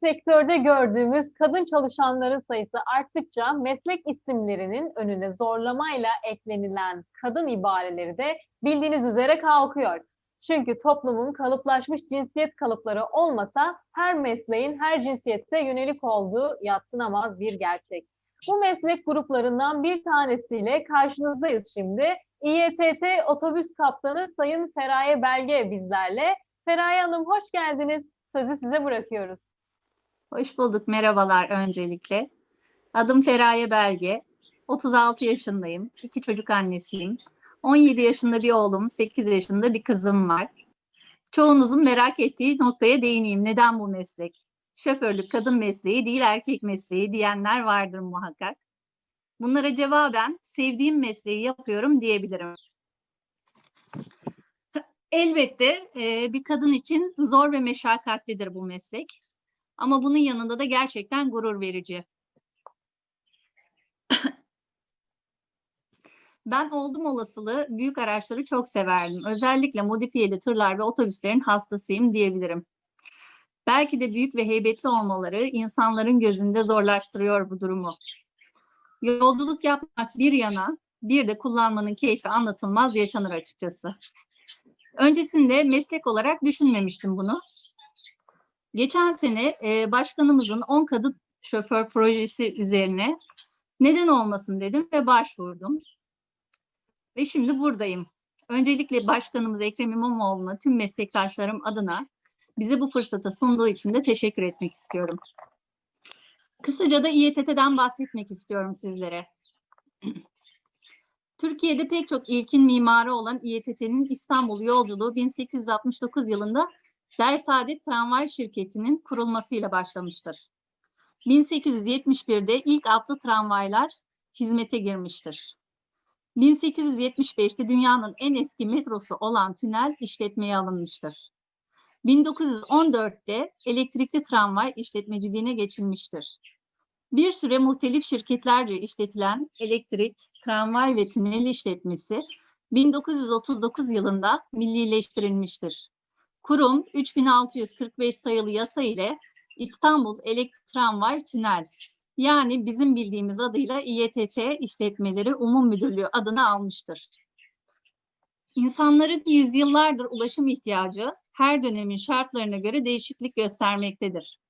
sektörde gördüğümüz kadın çalışanların sayısı arttıkça meslek isimlerinin önüne zorlamayla eklenilen kadın ibareleri de bildiğiniz üzere kalkıyor. Çünkü toplumun kalıplaşmış cinsiyet kalıpları olmasa her mesleğin her cinsiyette yönelik olduğu yatsınamaz bir gerçek. Bu meslek gruplarından bir tanesiyle karşınızdayız şimdi. İETT Otobüs Kaptanı Sayın Feraye Belge bizlerle. Feraye Hanım hoş geldiniz. Sözü size bırakıyoruz. Hoş bulduk, merhabalar öncelikle. Adım Feraye Belge, 36 yaşındayım, iki çocuk annesiyim. 17 yaşında bir oğlum, 8 yaşında bir kızım var. Çoğunuzun merak ettiği noktaya değineyim. Neden bu meslek? Şoförlük kadın mesleği değil erkek mesleği diyenler vardır muhakkak. Bunlara cevaben sevdiğim mesleği yapıyorum diyebilirim. Elbette bir kadın için zor ve meşakkatlidir bu meslek. Ama bunun yanında da gerçekten gurur verici. Ben oldum olasılığı büyük araçları çok severdim. Özellikle modifiyeli tırlar ve otobüslerin hastasıyım diyebilirim. Belki de büyük ve heybetli olmaları insanların gözünde zorlaştırıyor bu durumu. Yolculuk yapmak bir yana, bir de kullanmanın keyfi anlatılmaz yaşanır açıkçası. Öncesinde meslek olarak düşünmemiştim bunu. Geçen sene e, başkanımızın 10 kadın şoför projesi üzerine neden olmasın dedim ve başvurdum. Ve şimdi buradayım. Öncelikle başkanımız Ekrem İmamoğlu'na tüm meslektaşlarım adına bize bu fırsatı sunduğu için de teşekkür etmek istiyorum. Kısaca da İETT'den bahsetmek istiyorum sizlere. Türkiye'de pek çok ilkin mimarı olan İETT'nin İstanbul yolculuğu 1869 yılında Dersaadet Tramvay Şirketi'nin kurulmasıyla başlamıştır. 1871'de ilk atlı tramvaylar hizmete girmiştir. 1875'te dünyanın en eski metrosu olan tünel işletmeye alınmıştır. 1914'te elektrikli tramvay işletmeciliğine geçilmiştir. Bir süre muhtelif şirketlerce işletilen elektrik, tramvay ve tünel işletmesi 1939 yılında millileştirilmiştir. Kurum 3645 sayılı yasa ile İstanbul Elektrik Tramvay Tünel yani bizim bildiğimiz adıyla İETT İşletmeleri Umum Müdürlüğü adını almıştır. İnsanların yüzyıllardır ulaşım ihtiyacı her dönemin şartlarına göre değişiklik göstermektedir.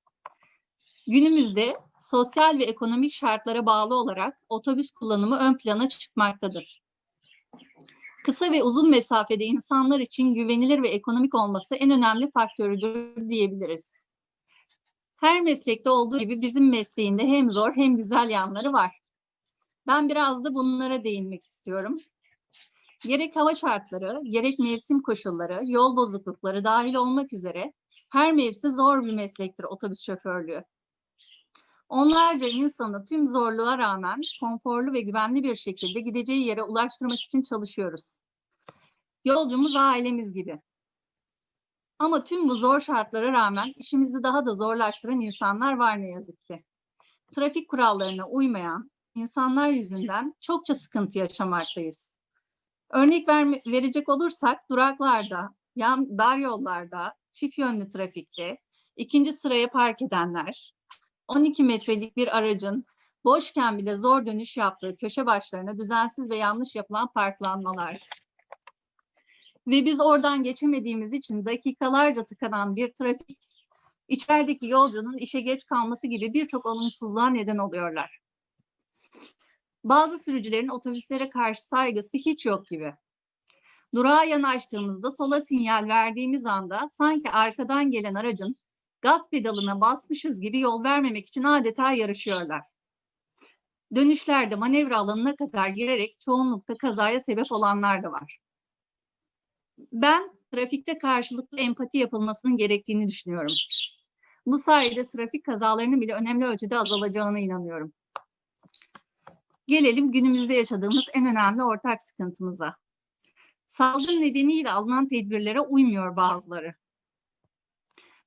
Günümüzde sosyal ve ekonomik şartlara bağlı olarak otobüs kullanımı ön plana çıkmaktadır. Kısa ve uzun mesafede insanlar için güvenilir ve ekonomik olması en önemli faktörüdür diyebiliriz. Her meslekte olduğu gibi bizim mesleğinde hem zor hem güzel yanları var. Ben biraz da bunlara değinmek istiyorum. Gerek hava şartları, gerek mevsim koşulları, yol bozuklukları dahil olmak üzere her mevsim zor bir meslektir otobüs şoförlüğü. Onlarca insanı tüm zorluğa rağmen konforlu ve güvenli bir şekilde gideceği yere ulaştırmak için çalışıyoruz. Yolcumuz ailemiz gibi. Ama tüm bu zor şartlara rağmen işimizi daha da zorlaştıran insanlar var ne yazık ki. Trafik kurallarına uymayan insanlar yüzünden çokça sıkıntı yaşamaktayız. Örnek ver, verecek olursak duraklarda, yan, dar yollarda, çift yönlü trafikte, ikinci sıraya park edenler, 12 metrelik bir aracın boşken bile zor dönüş yaptığı köşe başlarına düzensiz ve yanlış yapılan parklanmalar. Ve biz oradan geçemediğimiz için dakikalarca tıkanan bir trafik, içerideki yolcunun işe geç kalması gibi birçok olumsuzluğa neden oluyorlar. Bazı sürücülerin otobüslere karşı saygısı hiç yok gibi. Durağa yanaştığımızda sola sinyal verdiğimiz anda sanki arkadan gelen aracın gaz pedalına basmışız gibi yol vermemek için adeta yarışıyorlar. Dönüşlerde manevra alanına kadar girerek çoğunlukta kazaya sebep olanlar da var. Ben trafikte karşılıklı empati yapılmasının gerektiğini düşünüyorum. Bu sayede trafik kazalarının bile önemli ölçüde azalacağına inanıyorum. Gelelim günümüzde yaşadığımız en önemli ortak sıkıntımıza. Salgın nedeniyle alınan tedbirlere uymuyor bazıları.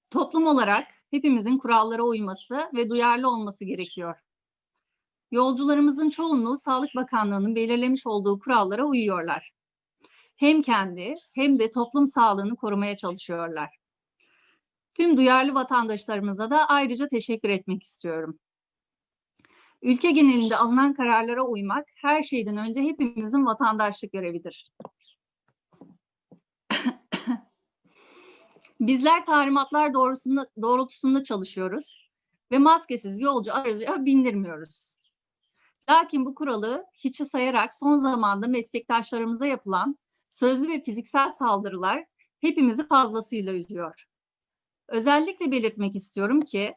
Toplum olarak hepimizin kurallara uyması ve duyarlı olması gerekiyor. Yolcularımızın çoğunluğu Sağlık Bakanlığı'nın belirlemiş olduğu kurallara uyuyorlar. Hem kendi hem de toplum sağlığını korumaya çalışıyorlar. Tüm duyarlı vatandaşlarımıza da ayrıca teşekkür etmek istiyorum. Ülke genelinde alınan kararlara uymak her şeyden önce hepimizin vatandaşlık görevidir. Bizler talimatlar doğrusunda, doğrultusunda çalışıyoruz ve maskesiz yolcu araca bindirmiyoruz. Lakin bu kuralı hiçe sayarak son zamanda meslektaşlarımıza yapılan sözlü ve fiziksel saldırılar hepimizi fazlasıyla üzüyor. Özellikle belirtmek istiyorum ki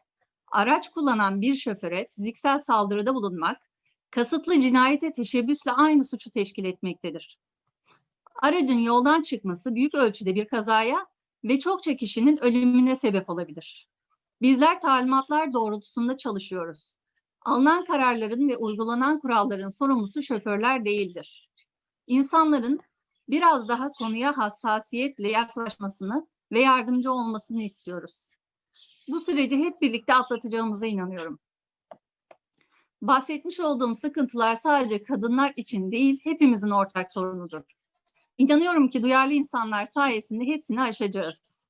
araç kullanan bir şoföre fiziksel saldırıda bulunmak kasıtlı cinayete teşebbüsle aynı suçu teşkil etmektedir. Aracın yoldan çıkması büyük ölçüde bir kazaya ve çokça kişinin ölümüne sebep olabilir. Bizler talimatlar doğrultusunda çalışıyoruz. Alınan kararların ve uygulanan kuralların sorumlusu şoförler değildir. İnsanların biraz daha konuya hassasiyetle yaklaşmasını ve yardımcı olmasını istiyoruz. Bu süreci hep birlikte atlatacağımıza inanıyorum. Bahsetmiş olduğum sıkıntılar sadece kadınlar için değil, hepimizin ortak sorunudur. İnanıyorum ki duyarlı insanlar sayesinde hepsini aşacağız.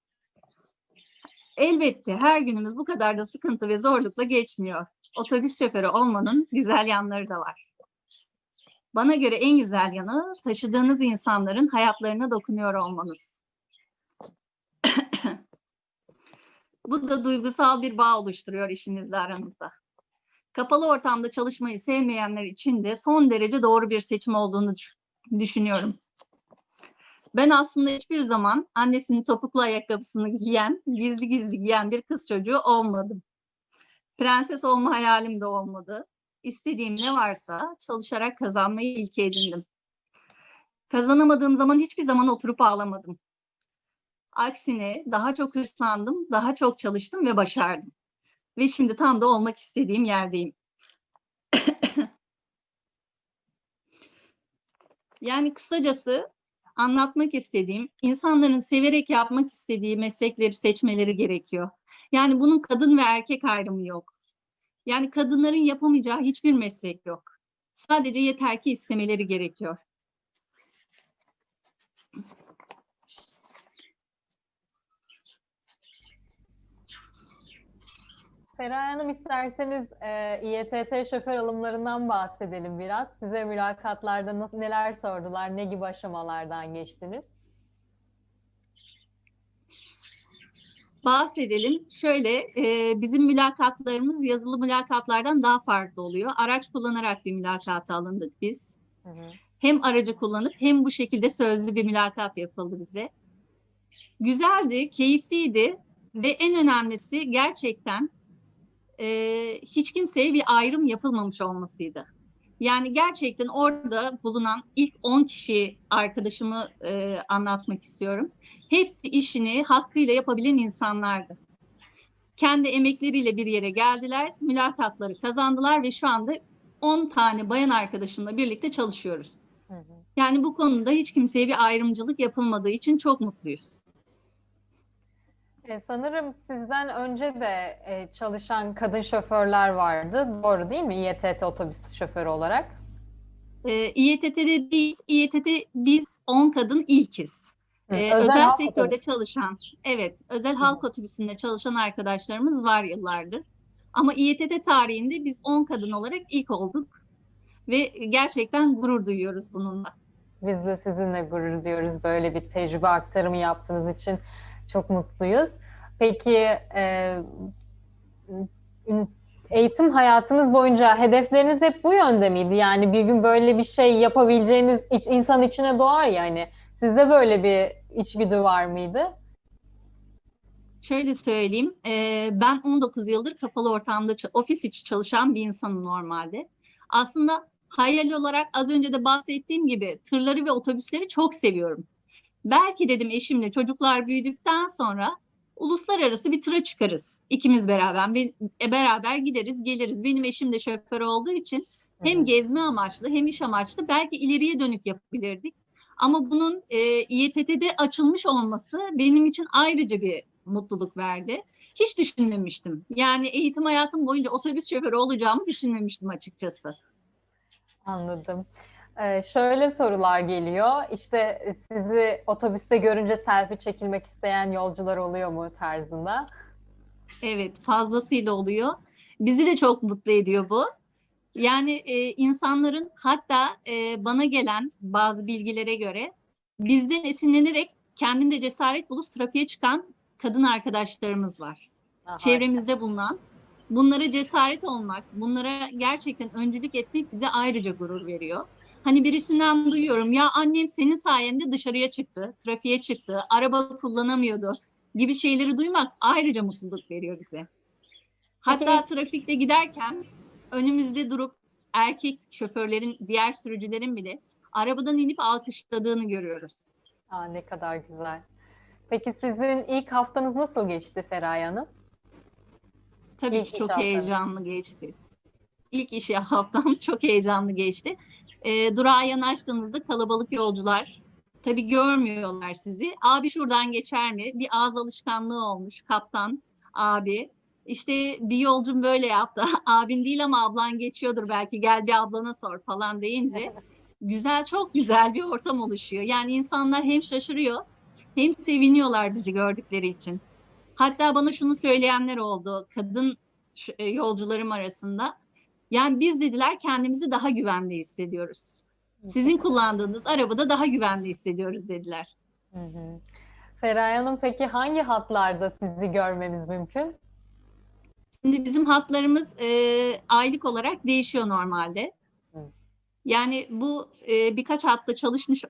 Elbette her günümüz bu kadar da sıkıntı ve zorlukla geçmiyor. Otobüs şoförü olmanın güzel yanları da var. Bana göre en güzel yanı taşıdığınız insanların hayatlarına dokunuyor olmanız. Bu da duygusal bir bağ oluşturuyor işinizle aranızda. Kapalı ortamda çalışmayı sevmeyenler için de son derece doğru bir seçim olduğunu düş- düşünüyorum. Ben aslında hiçbir zaman annesinin topuklu ayakkabısını giyen, gizli gizli giyen bir kız çocuğu olmadım. Prenses olma hayalim de olmadı. İstediğim ne varsa çalışarak kazanmayı ilke edindim. Kazanamadığım zaman hiçbir zaman oturup ağlamadım. Aksine daha çok hırslandım, daha çok çalıştım ve başardım. Ve şimdi tam da olmak istediğim yerdeyim. yani kısacası anlatmak istediğim, insanların severek yapmak istediği meslekleri seçmeleri gerekiyor. Yani bunun kadın ve erkek ayrımı yok. Yani kadınların yapamayacağı hiçbir meslek yok. Sadece yeter ki istemeleri gerekiyor. Feray Hanım isterseniz e, İETT şoför alımlarından bahsedelim biraz. Size mülakatlarda nasıl, neler sordular, ne gibi aşamalardan geçtiniz? Bahsedelim. Şöyle, e, bizim mülakatlarımız yazılı mülakatlardan daha farklı oluyor. Araç kullanarak bir mülakata alındık biz. Hı hı. Hem aracı kullanıp hem bu şekilde sözlü bir mülakat yapıldı bize. Güzeldi, keyifliydi ve en önemlisi gerçekten e, hiç kimseye bir ayrım yapılmamış olmasıydı. Yani gerçekten orada bulunan ilk 10 kişi arkadaşımı e, anlatmak istiyorum. Hepsi işini hakkıyla yapabilen insanlardı. Kendi emekleriyle bir yere geldiler, mülakatları kazandılar ve şu anda 10 tane bayan arkadaşımla birlikte çalışıyoruz. Hı hı. Yani bu konuda hiç kimseye bir ayrımcılık yapılmadığı için çok mutluyuz. E, sanırım sizden önce de e, çalışan kadın şoförler vardı. Doğru değil mi? İETT otobüs şoförü olarak. Ee, İETT'de değil, İETT biz 10 kadın ilkiz. Hı, Ee, özel, halk sektörde otobüsü. çalışan, evet, özel halk otobüsünde çalışan arkadaşlarımız var yıllardır. Ama İETT tarihinde biz 10 kadın olarak ilk olduk ve gerçekten gurur duyuyoruz bununla. Biz de sizinle gurur duyuyoruz böyle bir tecrübe aktarımı yaptığınız için çok mutluyuz. Peki e, eğitim hayatınız boyunca hedefleriniz hep bu yönde miydi? Yani bir gün böyle bir şey yapabileceğiniz iç- insan içine doğar ya hani. Sizde böyle bir içgüdü var mıydı? Şöyle söyleyeyim, e, ben 19 yıldır kapalı ortamda ofis içi çalışan bir insanım normalde. Aslında hayal olarak az önce de bahsettiğim gibi tırları ve otobüsleri çok seviyorum. Belki dedim eşimle çocuklar büyüdükten sonra uluslararası bir tıra çıkarız ikimiz beraber ve e, beraber gideriz geliriz. Benim eşim de şoför olduğu için hem hı. gezme amaçlı hem iş amaçlı belki ileriye dönük yapabilirdik. Ama bunun e, İETT'de açılmış olması benim için ayrıca bir mutluluk verdi. Hiç düşünmemiştim. Yani eğitim hayatım boyunca otobüs şoförü olacağımı düşünmemiştim açıkçası. Anladım. Ee, şöyle sorular geliyor. İşte sizi otobüste görünce selfie çekilmek isteyen yolcular oluyor mu tarzında? Evet, fazlasıyla oluyor. Bizi de çok mutlu ediyor bu. Yani e, insanların hatta e, bana gelen bazı bilgilere göre bizden esinlenerek kendinde cesaret bulup trafiğe çıkan kadın arkadaşlarımız var. Aha, Çevremizde bulunan. Bunlara cesaret olmak, bunlara gerçekten öncülük etmek bize ayrıca gurur veriyor. Hani birisinden duyuyorum ya annem senin sayende dışarıya çıktı, trafiğe çıktı, araba kullanamıyordu gibi şeyleri duymak ayrıca mutluluk veriyor bize. Hatta trafikte giderken önümüzde durup erkek şoförlerin, diğer sürücülerin bile arabadan inip alkışladığını görüyoruz. Aa, ne kadar güzel. Peki sizin ilk haftanız nasıl geçti Feraye Hanım? Tabii İlk ki çok haftanız. heyecanlı geçti. İlk iş haftam çok heyecanlı geçti. E, durağa yanaştığınızda kalabalık yolcular tabii görmüyorlar sizi. Abi şuradan geçer mi? Bir ağız alışkanlığı olmuş kaptan, abi. İşte bir yolcum böyle yaptı. Abin değil ama ablan geçiyordur belki gel bir ablana sor falan deyince güzel çok güzel bir ortam oluşuyor. Yani insanlar hem şaşırıyor hem seviniyorlar bizi gördükleri için. Hatta bana şunu söyleyenler oldu kadın e, yolcularım arasında. Yani biz dediler kendimizi daha güvende hissediyoruz. Sizin kullandığınız arabada daha güvende hissediyoruz dediler. Hı hı. Feraye Hanım peki hangi hatlarda sizi görmemiz mümkün? Şimdi bizim hatlarımız e, aylık olarak değişiyor normalde. Hı. Yani bu e, birkaç hatta çalışmış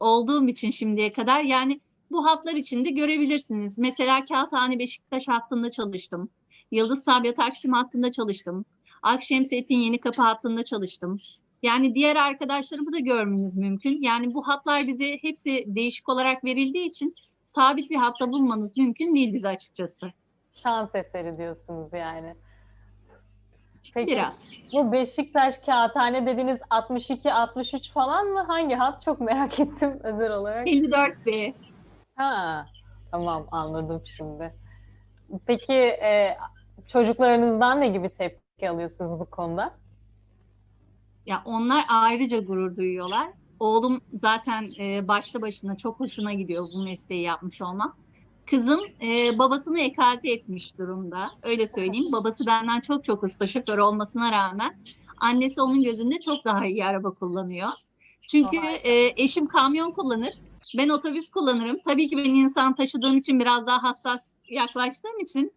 olduğum için şimdiye kadar yani bu hatlar içinde görebilirsiniz. Mesela Kağıthane Beşiktaş hattında çalıştım. Yıldız Sabya Taksim hattında çalıştım. Akşemsettin Yeni Kapı hattında çalıştım. Yani diğer arkadaşlarımı da görmeniz mümkün. Yani bu hatlar bize hepsi değişik olarak verildiği için sabit bir hatta bulmanız mümkün değil bize açıkçası. Şans eseri diyorsunuz yani. Peki Biraz. bu Beşiktaş Kağıthane dediğiniz 62-63 falan mı? Hangi hat? Çok merak ettim özel olarak. 54B. Ha, tamam anladım şimdi. Peki e, çocuklarınızdan ne gibi tepki alıyorsunuz bu konuda? Ya onlar ayrıca gurur duyuyorlar. Oğlum zaten e, başlı başına çok hoşuna gidiyor bu mesleği yapmış olmam. Kızım e, babasını ekarte etmiş durumda. Öyle söyleyeyim. Babası benden çok çok usta şoför olmasına rağmen annesi onun gözünde çok daha iyi araba kullanıyor. Çünkü e, eşim kamyon kullanır. Ben otobüs kullanırım. Tabii ki ben insan taşıdığım için biraz daha hassas yaklaştığım için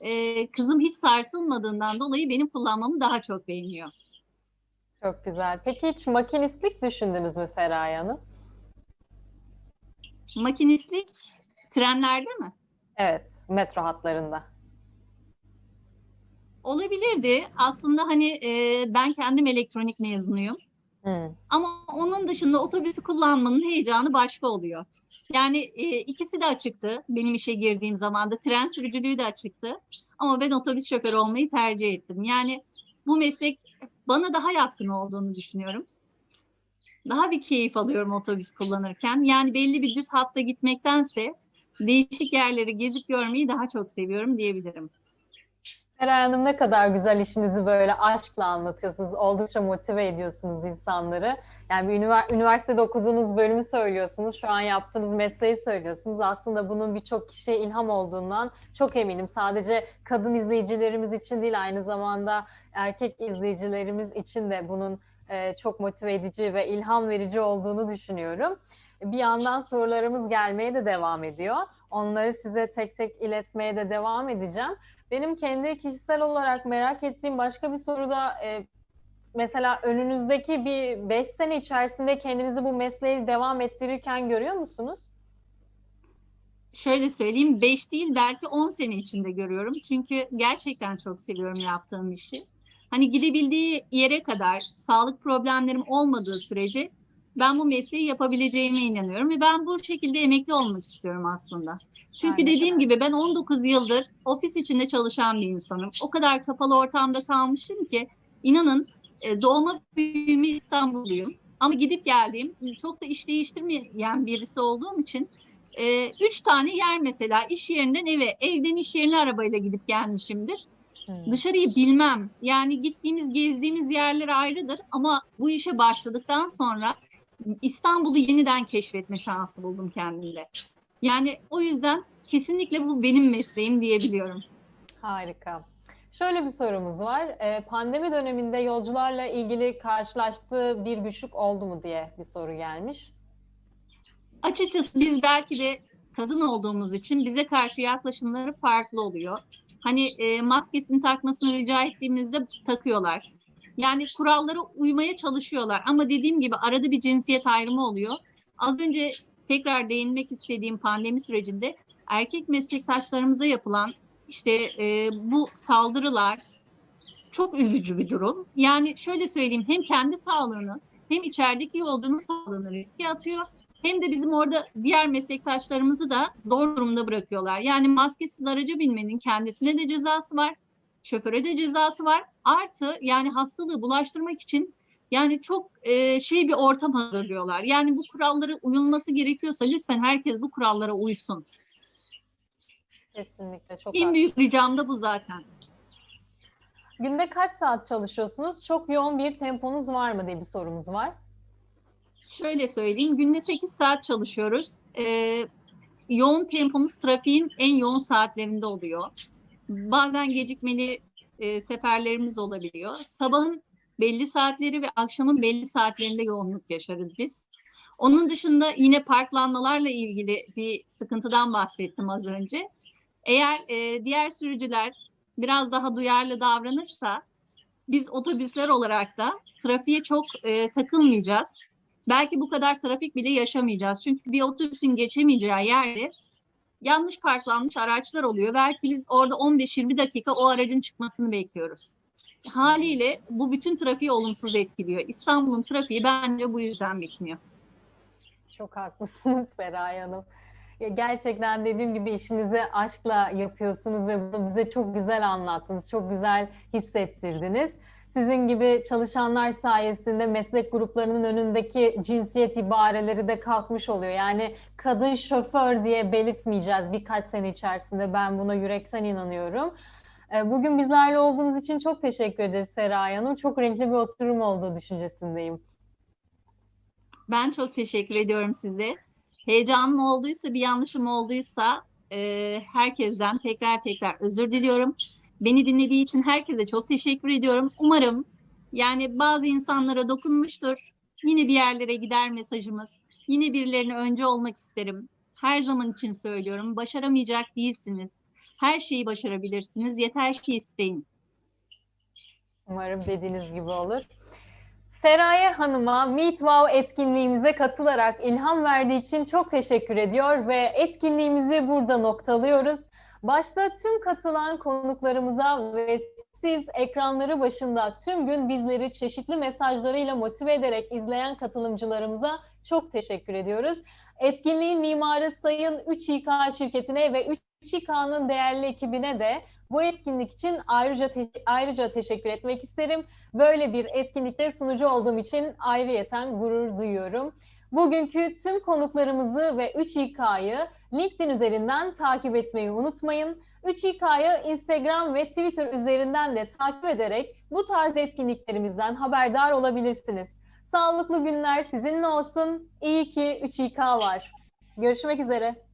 e, kızım hiç sarsılmadığından dolayı benim kullanmamı daha çok beğeniyor. Çok güzel. Peki hiç makinistlik düşündünüz mü Feraye Hanım? Makinistlik trenlerde mi? Evet, metro hatlarında. Olabilirdi. Aslında hani e, ben kendim elektronik mezunuyum. Hı. Ama onun dışında otobüsü kullanmanın heyecanı başka oluyor. Yani e, ikisi de açıktı. Benim işe girdiğim zaman da tren sürücülüğü de açıktı. Ama ben otobüs şoförü olmayı tercih ettim. Yani bu meslek bana daha yatkın olduğunu düşünüyorum. Daha bir keyif alıyorum otobüs kullanırken. Yani belli bir düz hatta gitmektense değişik yerleri gezip görmeyi daha çok seviyorum diyebilirim. Feraye Hanım ne kadar güzel işinizi böyle aşkla anlatıyorsunuz. Oldukça motive ediyorsunuz insanları. Yani bir ünivers- üniversitede okuduğunuz bölümü söylüyorsunuz. Şu an yaptığınız mesleği söylüyorsunuz. Aslında bunun birçok kişiye ilham olduğundan çok eminim. Sadece kadın izleyicilerimiz için değil aynı zamanda erkek izleyicilerimiz için de bunun e, çok motive edici ve ilham verici olduğunu düşünüyorum. Bir yandan sorularımız gelmeye de devam ediyor. Onları size tek tek iletmeye de devam edeceğim. Benim kendi kişisel olarak merak ettiğim başka bir soru da e, mesela önünüzdeki bir 5 sene içerisinde kendinizi bu mesleği devam ettirirken görüyor musunuz? Şöyle söyleyeyim 5 değil belki 10 sene içinde görüyorum. Çünkü gerçekten çok seviyorum yaptığım işi. Hani gidebildiği yere kadar sağlık problemlerim olmadığı sürece ben bu mesleği yapabileceğime inanıyorum ve ben bu şekilde emekli olmak istiyorum aslında. Çünkü Aynen. dediğim gibi ben 19 yıldır ofis içinde çalışan bir insanım. O kadar kapalı ortamda kalmışım ki inanın e, doğma büyüme İstanbulluyum. Ama gidip geldiğim çok da iş değiştirmeyen birisi olduğum için e, üç tane yer mesela iş yerinden eve, evden iş yerine arabayla gidip gelmişimdir. Hmm. Dışarıyı bilmem. Yani gittiğimiz, gezdiğimiz yerler ayrıdır ama bu işe başladıktan sonra İstanbul'u yeniden keşfetme şansı buldum kendimde. Yani o yüzden kesinlikle bu benim mesleğim diyebiliyorum. Harika. Şöyle bir sorumuz var. Ee, Pandemi döneminde yolcularla ilgili karşılaştığı bir güçlük oldu mu diye bir soru gelmiş. Açıkçası biz belki de kadın olduğumuz için bize karşı yaklaşımları farklı oluyor. Hani e, maskesini takmasını rica ettiğimizde takıyorlar. Yani kurallara uymaya çalışıyorlar ama dediğim gibi arada bir cinsiyet ayrımı oluyor. Az önce tekrar değinmek istediğim pandemi sürecinde erkek meslektaşlarımıza yapılan işte e, bu saldırılar çok üzücü bir durum. Yani şöyle söyleyeyim hem kendi sağlığını hem içerideki yolcunun sağlığını riske atıyor hem de bizim orada diğer meslektaşlarımızı da zor durumda bırakıyorlar. Yani maskesiz araca binmenin kendisine de cezası var, şoföre de cezası var. Artı yani hastalığı bulaştırmak için yani çok e, şey bir ortam hazırlıyorlar. Yani bu kurallara uyulması gerekiyorsa lütfen herkes bu kurallara uysun. Kesinlikle çok En büyük ricam da bu zaten. Günde kaç saat çalışıyorsunuz? Çok yoğun bir temponuz var mı diye bir sorumuz var. Şöyle söyleyeyim, günde 8 saat çalışıyoruz. Ee, yoğun tempomuz trafiğin en yoğun saatlerinde oluyor. Bazen gecikmeli e, seferlerimiz olabiliyor. Sabahın belli saatleri ve akşamın belli saatlerinde yoğunluk yaşarız biz. Onun dışında yine parklanmalarla ilgili bir sıkıntıdan bahsettim az önce. Eğer e, diğer sürücüler biraz daha duyarlı davranırsa biz otobüsler olarak da trafiğe çok e, takılmayacağız. Belki bu kadar trafik bile yaşamayacağız. Çünkü bir otobüsün geçemeyeceği yerde yanlış parklanmış araçlar oluyor. Belki biz orada 15-20 dakika o aracın çıkmasını bekliyoruz. Haliyle bu bütün trafiği olumsuz etkiliyor. İstanbul'un trafiği bence bu yüzden bitmiyor. Çok haklısınız Feraye Hanım. Ya gerçekten dediğim gibi işinizi aşkla yapıyorsunuz ve bunu bize çok güzel anlattınız, çok güzel hissettirdiniz. Sizin gibi çalışanlar sayesinde meslek gruplarının önündeki cinsiyet ibareleri de kalkmış oluyor. Yani kadın şoför diye belirtmeyeceğiz birkaç sene içerisinde. Ben buna yürekten inanıyorum. Ee, Bugün bizlerle olduğunuz için çok teşekkür ederiz Feraye Hanım. Çok renkli bir oturum olduğu düşüncesindeyim. Ben çok teşekkür ediyorum size. Heyecanım olduysa, bir yanlışım olduysa e, herkesten tekrar tekrar özür diliyorum. Beni dinlediği için herkese çok teşekkür ediyorum. Umarım yani bazı insanlara dokunmuştur. Yine bir yerlere gider mesajımız. Yine birilerine önce olmak isterim. Her zaman için söylüyorum. Başaramayacak değilsiniz. Her şeyi başarabilirsiniz. Yeter ki isteyin. Umarım dediğiniz gibi olur. Feraye Hanım'a Meet Wow etkinliğimize katılarak ilham verdiği için çok teşekkür ediyor ve etkinliğimizi burada noktalıyoruz. Başta tüm katılan konuklarımıza ve siz ekranları başında tüm gün bizleri çeşitli mesajlarıyla motive ederek izleyen katılımcılarımıza çok teşekkür ediyoruz. Etkinliğin mimarı Sayın 3İK şirketine ve 3İK'nın değerli ekibine de bu etkinlik için ayrıca te- ayrıca teşekkür etmek isterim. Böyle bir etkinlikte sunucu olduğum için ayrıyeten gurur duyuyorum. Bugünkü tüm konuklarımızı ve 3İK'yı LinkedIn üzerinden takip etmeyi unutmayın. 3İK'yı Instagram ve Twitter üzerinden de takip ederek bu tarz etkinliklerimizden haberdar olabilirsiniz. Sağlıklı günler sizinle olsun. İyi ki 3İK var. Görüşmek üzere.